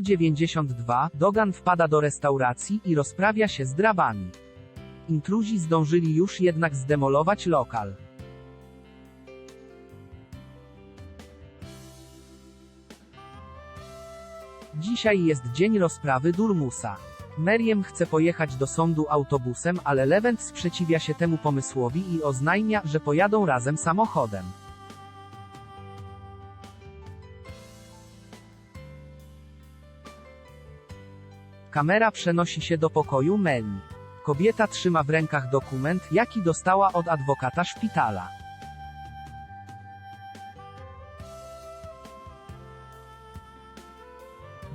192. Dogan wpada do restauracji i rozprawia się z drabami. Intruzi zdążyli już jednak zdemolować lokal. Dzisiaj jest dzień rozprawy Durmusa. Meriem chce pojechać do sądu autobusem, ale Levent sprzeciwia się temu pomysłowi i oznajmia, że pojadą razem samochodem. Kamera przenosi się do pokoju Meli. Kobieta trzyma w rękach dokument, jaki dostała od adwokata szpitala.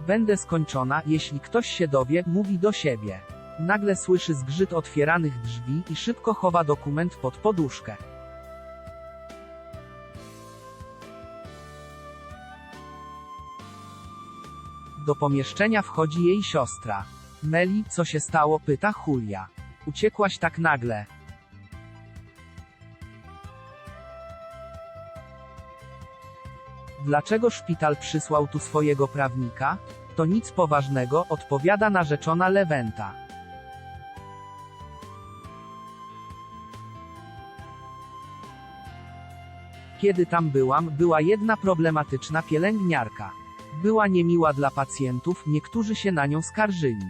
Będę skończona, jeśli ktoś się dowie, mówi do siebie. Nagle słyszy zgrzyt otwieranych drzwi i szybko chowa dokument pod poduszkę. Do pomieszczenia wchodzi jej siostra. Meli, co się stało? pyta Julia. Uciekłaś tak nagle. Dlaczego szpital przysłał tu swojego prawnika? To nic poważnego, odpowiada narzeczona Lewenta. Kiedy tam byłam, była jedna problematyczna pielęgniarka. Była niemiła dla pacjentów, niektórzy się na nią skarżyli.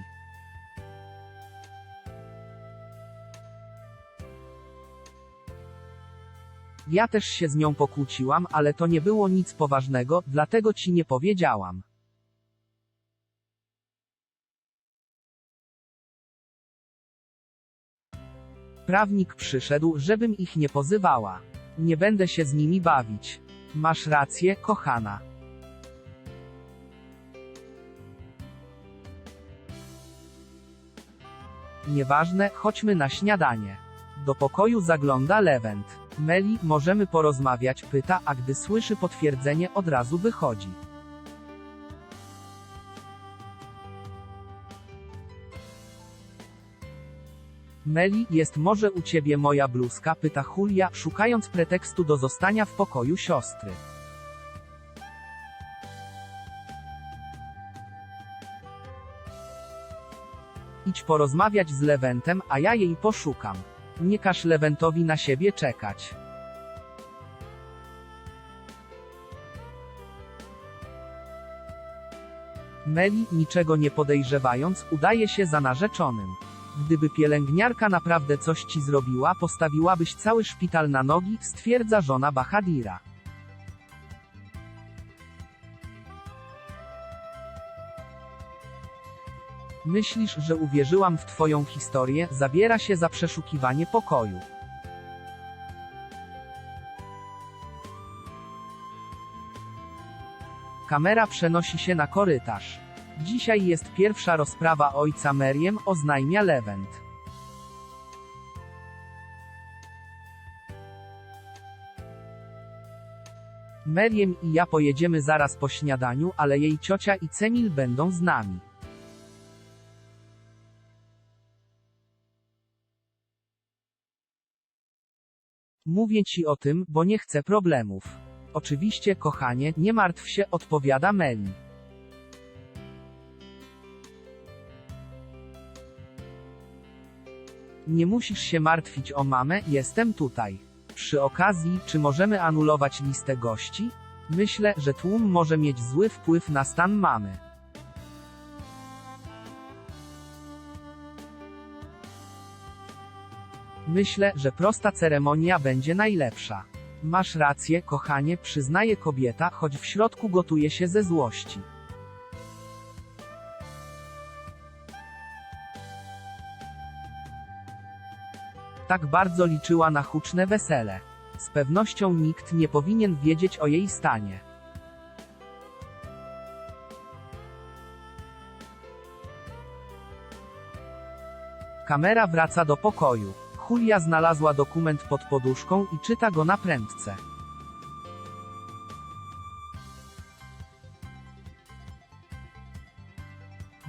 Ja też się z nią pokłóciłam, ale to nie było nic poważnego, dlatego ci nie powiedziałam. Prawnik przyszedł, żebym ich nie pozywała. Nie będę się z nimi bawić. Masz rację, kochana. Nieważne, chodźmy na śniadanie. Do pokoju zagląda Lewent. Meli, możemy porozmawiać, pyta, a gdy słyszy potwierdzenie, od razu wychodzi. Meli, jest może u ciebie moja bluzka, pyta Julia, szukając pretekstu do zostania w pokoju siostry. Idź porozmawiać z Lewentem, a ja jej poszukam. Nie każ Lewentowi na siebie czekać. Meli, niczego nie podejrzewając, udaje się za narzeczonym. Gdyby pielęgniarka naprawdę coś ci zrobiła, postawiłabyś cały szpital na nogi, stwierdza żona Bahadira. Myślisz, że uwierzyłam w twoją historię, zabiera się za przeszukiwanie pokoju. Kamera przenosi się na korytarz. Dzisiaj jest pierwsza rozprawa ojca Meriem, oznajmia Lewent. Meriem i ja pojedziemy zaraz po śniadaniu, ale jej ciocia i Cemil będą z nami. Mówię ci o tym, bo nie chcę problemów. Oczywiście, kochanie, nie martw się, odpowiada Meli. Nie musisz się martwić o mamę, jestem tutaj. Przy okazji, czy możemy anulować listę gości? Myślę, że tłum może mieć zły wpływ na stan mamy. Myślę, że prosta ceremonia będzie najlepsza. Masz rację, kochanie, przyznaje kobieta, choć w środku gotuje się ze złości. Tak bardzo liczyła na huczne wesele. Z pewnością nikt nie powinien wiedzieć o jej stanie. Kamera wraca do pokoju. Julia znalazła dokument pod poduszką i czyta go na prędce.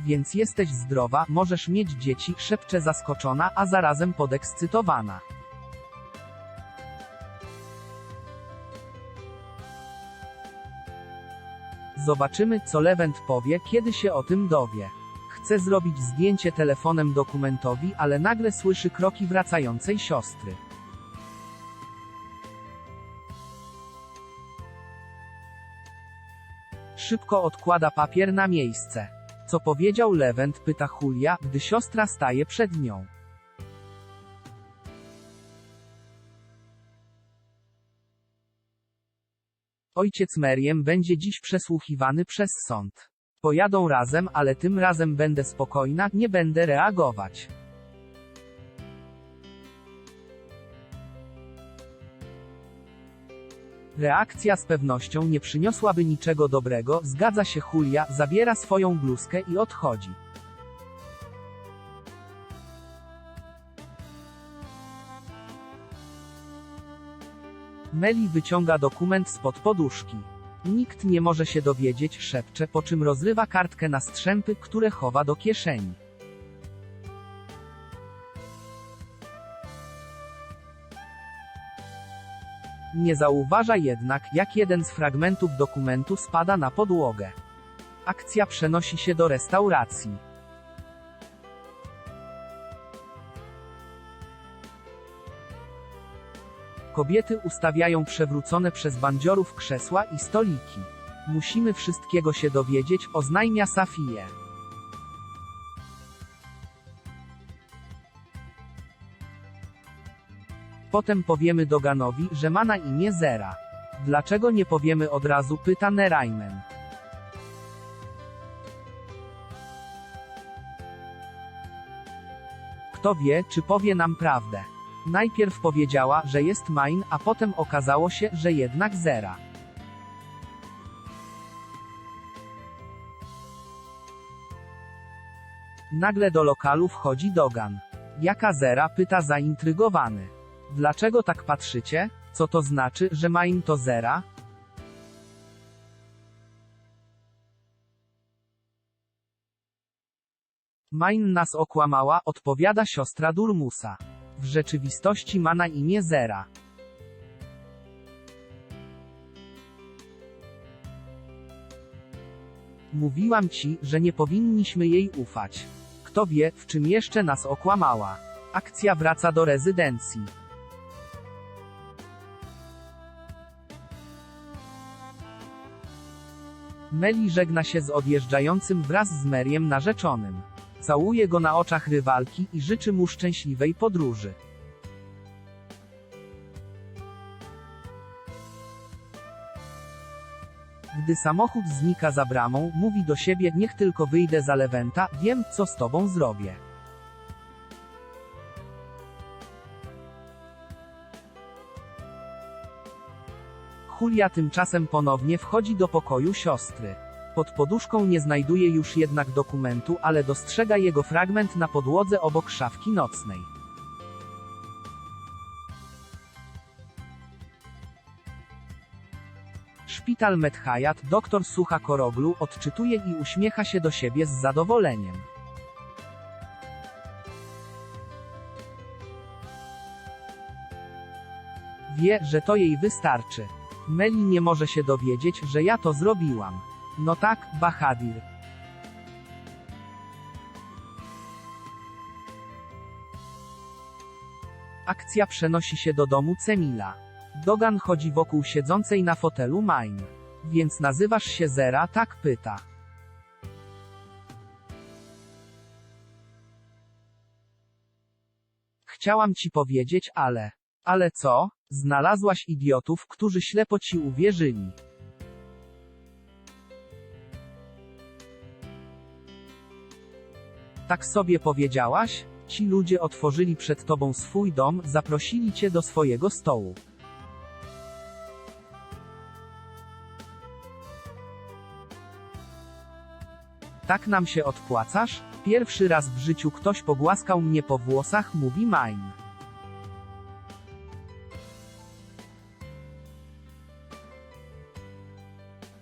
Więc jesteś zdrowa, możesz mieć dzieci, szepcze zaskoczona, a zarazem podekscytowana. Zobaczymy, co Lewent powie, kiedy się o tym dowie. Chce zrobić zdjęcie telefonem dokumentowi, ale nagle słyszy kroki wracającej siostry. Szybko odkłada papier na miejsce. Co powiedział Lewent, pyta Julia, gdy siostra staje przed nią. Ojciec Meriem będzie dziś przesłuchiwany przez sąd. Pojadą razem, ale tym razem będę spokojna, nie będę reagować. Reakcja z pewnością nie przyniosłaby niczego dobrego, zgadza się Julia, zabiera swoją bluzkę i odchodzi. Meli wyciąga dokument spod poduszki. Nikt nie może się dowiedzieć, szepcze, po czym rozrywa kartkę na strzępy, które chowa do kieszeni. Nie zauważa jednak, jak jeden z fragmentów dokumentu spada na podłogę. Akcja przenosi się do restauracji. Kobiety ustawiają przewrócone przez bandziorów krzesła i stoliki. Musimy wszystkiego się dowiedzieć, oznajmia Safie. Potem powiemy Doganowi, że ma na imię Zera. Dlaczego nie powiemy od razu, pyta Neraimen. Kto wie, czy powie nam prawdę. Najpierw powiedziała, że jest Main, a potem okazało się, że jednak Zera. Nagle do lokalu wchodzi Dogan. Jaka Zera? pyta zaintrygowany. Dlaczego tak patrzycie? Co to znaczy, że Main to Zera? Main nas okłamała, odpowiada siostra Durmusa. W rzeczywistości ma na imię Zera. Mówiłam ci, że nie powinniśmy jej ufać. Kto wie, w czym jeszcze nas okłamała. Akcja wraca do rezydencji. Meli żegna się z odjeżdżającym wraz z Meriem narzeczonym. Całuje go na oczach rywalki i życzy mu szczęśliwej podróży. Gdy samochód znika za bramą, mówi do siebie, niech tylko wyjdę za Lewenta, wiem, co z tobą zrobię. Julia tymczasem ponownie wchodzi do pokoju siostry. Pod poduszką nie znajduje już jednak dokumentu, ale dostrzega jego fragment na podłodze obok szafki nocnej. Szpital Medhayat, doktor Sucha Koroglu, odczytuje i uśmiecha się do siebie z zadowoleniem. Wie, że to jej wystarczy. Meli nie może się dowiedzieć, że ja to zrobiłam. No tak, Bahadir. Akcja przenosi się do domu Cemila. Dogan chodzi wokół siedzącej na fotelu Main. Więc nazywasz się Zera, tak pyta. Chciałam ci powiedzieć, ale. Ale co? Znalazłaś idiotów, którzy ślepo ci uwierzyli. Tak sobie powiedziałaś? Ci ludzie otworzyli przed tobą swój dom, zaprosili cię do swojego stołu. Tak nam się odpłacasz? Pierwszy raz w życiu ktoś pogłaskał mnie po włosach, mówi Main.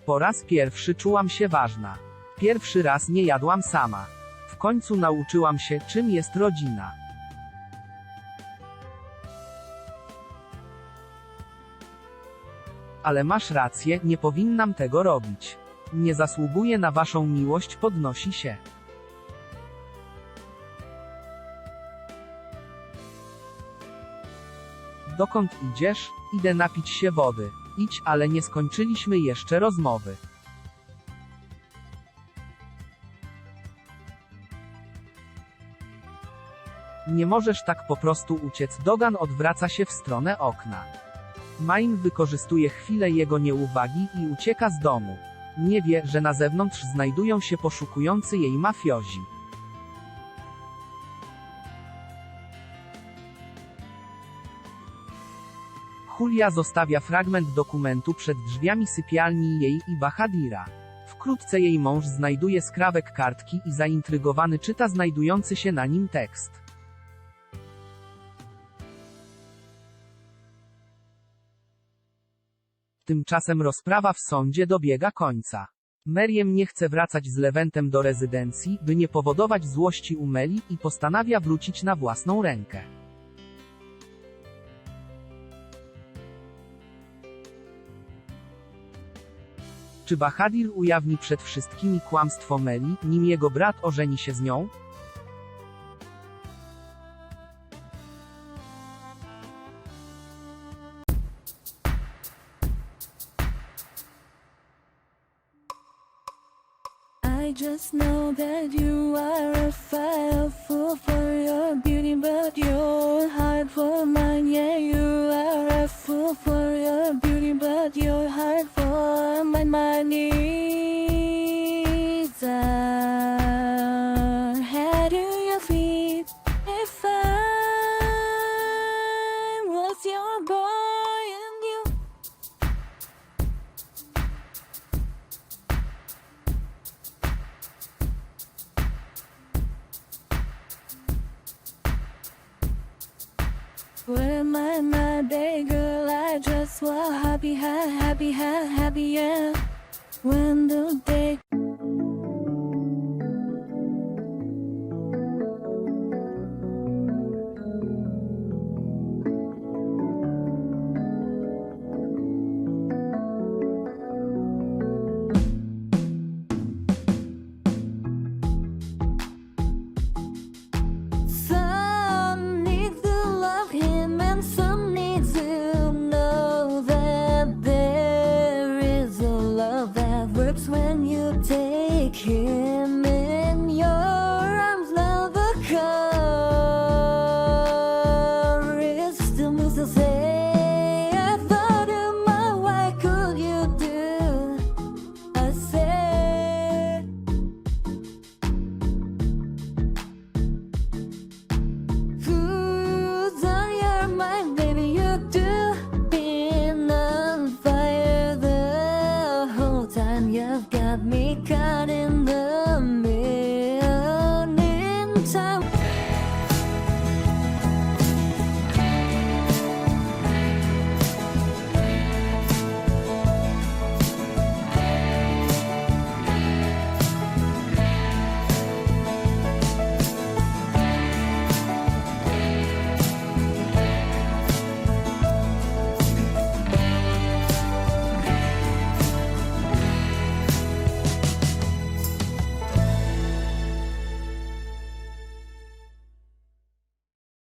Po raz pierwszy czułam się ważna. Pierwszy raz nie jadłam sama. Końcu nauczyłam się, czym jest rodzina. Ale masz rację, nie powinnam tego robić. Nie zasługuje na waszą miłość, podnosi się. Dokąd idziesz? Idę napić się wody. Idź, ale nie skończyliśmy jeszcze rozmowy. Nie możesz tak po prostu uciec. Dogan odwraca się w stronę okna. Main wykorzystuje chwilę jego nieuwagi i ucieka z domu. Nie wie, że na zewnątrz znajdują się poszukujący jej mafiozi. Julia zostawia fragment dokumentu przed drzwiami sypialni jej i Bahadira. Wkrótce jej mąż znajduje skrawek kartki i zaintrygowany czyta znajdujący się na nim tekst. Tymczasem rozprawa w sądzie dobiega końca. Meriem nie chce wracać z Lewentem do rezydencji, by nie powodować złości u Meli i postanawia wrócić na własną rękę. Czy Bahadir ujawni przed wszystkimi kłamstwo Meli, nim jego brat ożeni się z nią? But your heart for. My money. are head to your feet. If I was your boy and you. Where I, my day girl? Was happy, ha- happy, ha- happy, yeah. When the